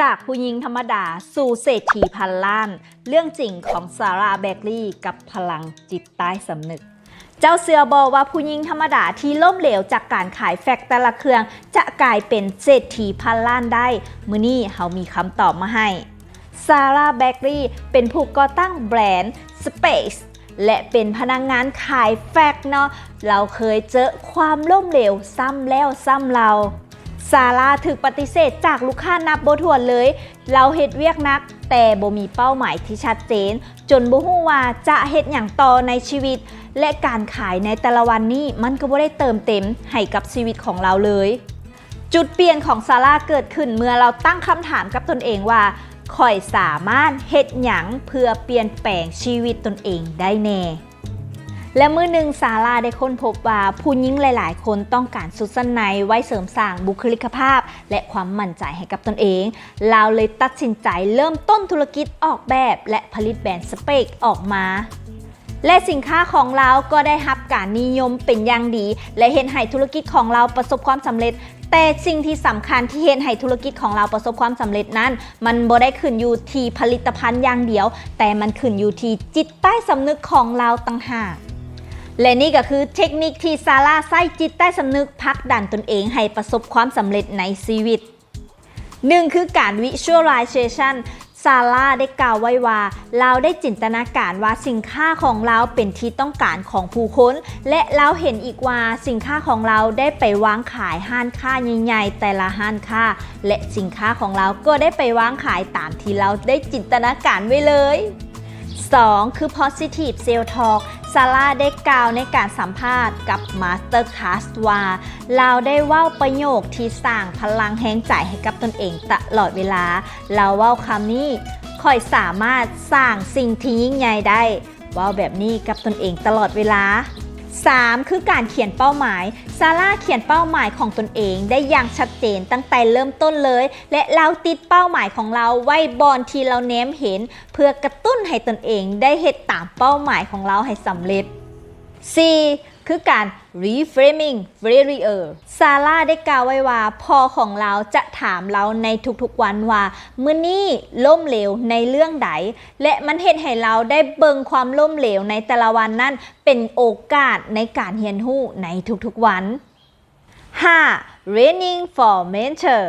จากผู้หญิงธรรมดาสู่เศรษฐีพันล้าน เรื่องจริงของซาร่าแบกลีย์กับพลังจิตใต้สำนึก เจ้าเสือบอกว่าผู้หญิงธรรมดาที่ล้มเหลวจากการขายแฟกแต่ละเครื่อง จะกลายเป็นเศรษฐีพันล้านได้ มือนี้เขามีคำตอบมาให้ซาร่าแบกรีเป็นผู้ก่อตั้งแบรนด์ Space และเป็นพนักงงานขายแฟกเนาะเราเคยเจอความล้มเหลวซ้ำแล้วซ้ำเรา ซาร่าถึกปฏิเสธจากลูกค้านับโบทวนเลย เราเฮ็ดเวียกนัก แต่บ่มีเป้าหมายที่ชัดเจน จนบ่ฮู้ว่าจะเฮ็ดอย่างต่อในชีวิต และการขายในแต่ละวันนี้มันก็บ่ได้เติมเต็มให้กับชีวิตของเราเลย จุดเปลี่ยนของซาร่าเกิดขึ้นเมื่อเราตั้งคำถามกับตนเองว่าข่อยสามารถเฮ็ดหยังเพื่อเปลี่ยนแปลงชีวิตตนเองได้แน่ และมือหนึ่งซาร่าได้ค้นพบว่าผู้หญิงหลาย ๆ คนต้องการสุดสั้นในไว้เสริมสร้างบุคลิกภาพ และความมั่นใจให้กับตนเองเราเลยตัดสินใจเริ่มต้นธุรกิจออกแบบ และผลิตแบรนด์สเปกออกมาและสินค้าของเราก็ได้รับการนิยมเป็นอย่างดี และเห็นให้ธุรกิจของเราประสบความสำเร็จ แต่สิ่งที่สำคัญที่เห็นให้ธุรกิจของเราประสบความสำเร็จนั้น มันบ่ได้ขึ้นอยู่ที่ผลิตภัณฑ์อย่างเดียว แต่มันขึ้นอยู่ที่จิตใต้สำนึกของเราต่างหาก และนี่ก็คือเทคนิคที่ซาร่าใส่จิตใต้สำนึกพักดันตนเองให้ประสบความสำเร็จในชีวิตหนึ่งคือการ visualization ซาร่าได้กล่าวไว้ว่า เราได้จินตนาการว่าสินค้าของเราเป็นที่ต้องการของผู้คนและเราเห็นอีกว่าสินค้าของเราได้ไปวางขายห้านค้าใหญ่ๆแต่ละห้านค้า และสินค้าของเราก็ได้ไปวางขายตามที่เราได้จินตนาการไว้เลย 2 คือ positive self talk ซาร่าได้กล่าวในการสัมภาษณ์กับ Masterclass ว่าเราได้เว่าประโยคที่สร้างพลังแห่งใจให้กับตนเองตลอดเวลา เราเว่าคำนี้ค่อยสามารถสร้างสิ่งที่ยิ่งใหญ่ได้เว่าแบบนี้กับตนเองตลอดเวลา 3. คือการเขียนเป้าหมาย ซาร่าเขียนเป้าหมายของตนเองได้อย่างชัดเจนตั้งแต่เริ่มต้นเลย และเราติดเป้าหมายของเราไว้บอลที่เราเน้มเห็น เพื่อกระตุ้นให้ตนเองได้เหตุตามเป้าหมายของเราให้สำเร็จ 4. คือการ reframing failure ซาร่าได้กล่าวไว้ว่าพ่อของเราจะถามเราในทุกๆวันว่า มื้อนี้ล้มเหลวในเรื่องใด และมันเห็นให้เราได้เบิ่งความล้มเหลวในแต่ละวันนั้นเป็นโอกาสในการเรียนรู้ในทุกๆวัน 5. Raining for Mentor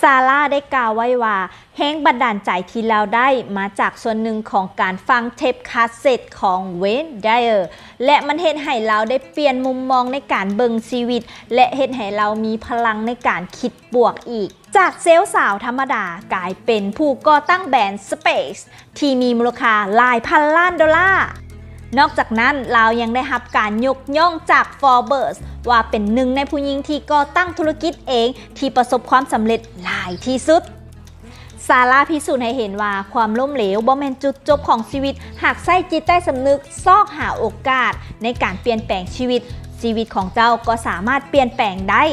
ซาร่าได้กล่าวไว้ว่าแห้งบันดาลใจที่เราได้มาจากส่วนหนึ่งของการฟังเทปคาสเซ็ตของเวนไดเออร์และมันเห็นให้เราได้เปลี่ยนมุมมองในการเบิงชีวิต และเห็นให้เรามีพลังในการคิดบวกอีก จากเซลล์สาวธรรมดากลายเป็นผู้ก่อตั้งแบรนด์ Space ที่มีมูลค่าหลายพันล้านดอลลาร์ นอกจากนั้นเรายังได้รับการยกย่องจาก Forbes ว่าเป็นหนึ่งในผู้หญิงที่ก่อตั้งธุรกิจเองที่ประสบความสำเร็จหลายที่สุดซาร่าพิสูจน์ให้เห็นว่าความล้มเหลวบ่แม่นจุดจบของชีวิต หากใส่จิตใต้สำนึกซอกหาโอกาส ในการเปลี่ยนแปลงชีวิต ชีวิตของเจ้าก็สามารถเปลี่ยนแปลงได้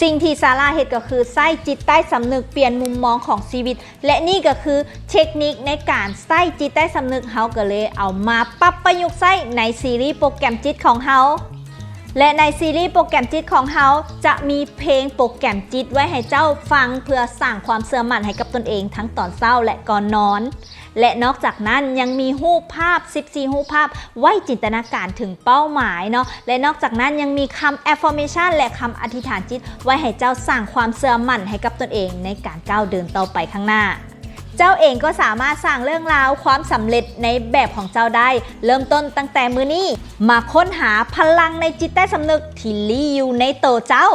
สิ่งที่ซาร่าเฮ็ดก็คือไส้จิตใต้สำนึกเปลี่ยนมุมมองของชีวิต และนี่ก็คือเทคนิคในการไส้จิตใต้สำนึกเฮาก็เลยเอามาปรับประยุกต์ไส้ในซีรีส์โปรแกรมจิตของเฮา และในซีรีส์โปรแกรมจิตของเฮาจะมีเพลงโปรแกรมจิตไว้ให้เจ้าฟังเพื่อสร้างความเสื่อมั่นให้กับตนเองทั้งตอนเศร้าและก่อนนอน และนอกจากนั้นยังมีรูปภาพ 14รูปภาพ ไว้จินตนาการถึงเป้าหมายเนาะและนอกจากนั้นยังมีคำ affirmation และคำอธิษฐานจิต ไว้ให้เจ้าสร้างความเสื่อมั่นให้กับตนเองในการก้าวเดินต่อไปข้างหน้า เจ้าเองก็สามารถสร้างเรื่องราวความสำเร็จในแบบของเจ้าได้ เริ่มต้นตั้งแต่มือนี้ มาค้นหาพลังในจิตใต้สำนึกที่ลี้อยู่ในโตวเจ้า